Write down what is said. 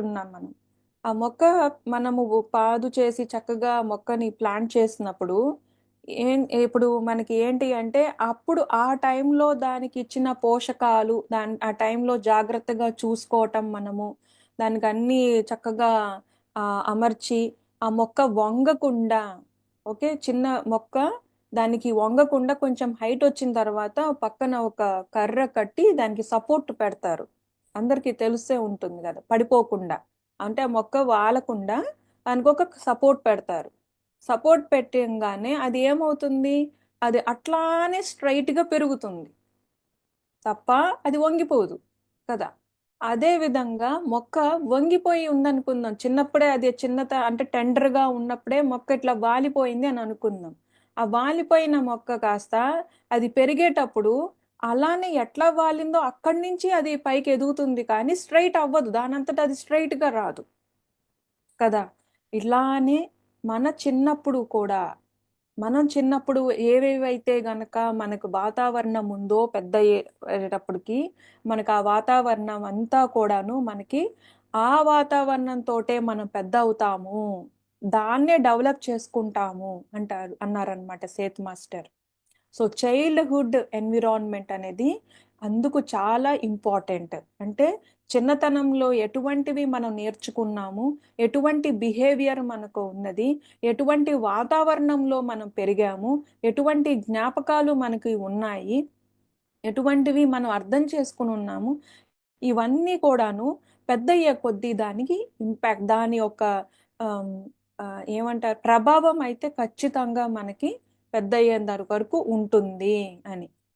పెట్టున్నాం మనం. ఆ మొక్క మనము పాదు చేసి చక్కగా మొక్కని ప్లాంట్ చేసినప్పుడు ఏం ఇప్పుడు మనకి ఏంటి అంటే అప్పుడు ఆ టైంలో దానికి ఇచ్చిన పోషకాలు దాని ఆ టైంలో జాగ్రత్తగా చూసుకోవటం మనము దానికి అన్ని చక్కగా అమర్చి ఆ మొక్క వంగకుండా ఓకే? చిన్న మొక్క దానికి వంగకుండా కొంచెం హైట్ వచ్చిన తర్వాత పక్కన ఒక కర్ర కట్టి దానికి సపోర్ట్ పెడతారు. అందరికీ తెలిసే ఉంటుంది కదా పడిపోకుండా. అంటే ఆ మొక్క వాలకుండా దానికి ఒక సపోర్ట్ పెడతారు. సపోర్ట్ పెట్టంగానే అది ఏమవుతుంది? అది అట్లానే స్ట్రైట్గా పెరుగుతుంది. తప్ప అది వంగిపోదు కదా. అదే విధంగా మొక్క వంగిపోయి ఉందనుకుందాం. చిన్నప్పుడే అది చిన్నత అంటే టెండర్గా ఉన్నప్పుడే మొక్క ఇట్లా వాలిపోయింది అని అనుకుందాం. ఆ వాలిపోయిన మొక్క కాస్త అది పెరిగేటప్పుడు అలానే ఎట్లా వాలిందో అక్కడి నుంచి అది పైకి ఎదుగుతుంది కానీ స్ట్రైట్ అవ్వదు. దానంతట అది స్ట్రైట్గా రాదు. కదా? ఇలానే మన చిన్నప్పుడు కూడా మనం చిన్నప్పుడు ఏవేవైతే గనక మనకు వాతావరణం ఉందో పెద్ద అయ్యేటప్పటికి మనకు ఆ వాతావరణం అంతా కూడాను మనకి ఆ వాతావరణంతో మనం పెద్ద అవుతాము. దాన్నే డెవలప్ చేసుకుంటాము అంటారు అన్నారనమాట Seth master. So childhood environment అనేది అందుకు చాలా ఇంపార్టెంట్ అంటే చిన్నతనంలో ఎటువంటివి మనం నేర్చుకున్నాము ఎటువంటి బిహేవియర్ మనకు ఉన్నది ఎటువంటి వాతావరణంలో మనం పెరిగాము ఎటువంటి జ్ఞాపకాలు మనకి ఉన్నాయి ఎటువంటివి మనం అర్థం చేసుకుని ఉన్నాము ఇవన్నీ కూడాను పెద్దయ్యే కొద్దీ దానికి ఇంపాక్ట్ దాని యొక్క ఏమంటారు ప్రభావం అయితే ఖచ్చితంగా మనకి పెద్ద అయ్యేంత వరకు ఉంటుంది అని.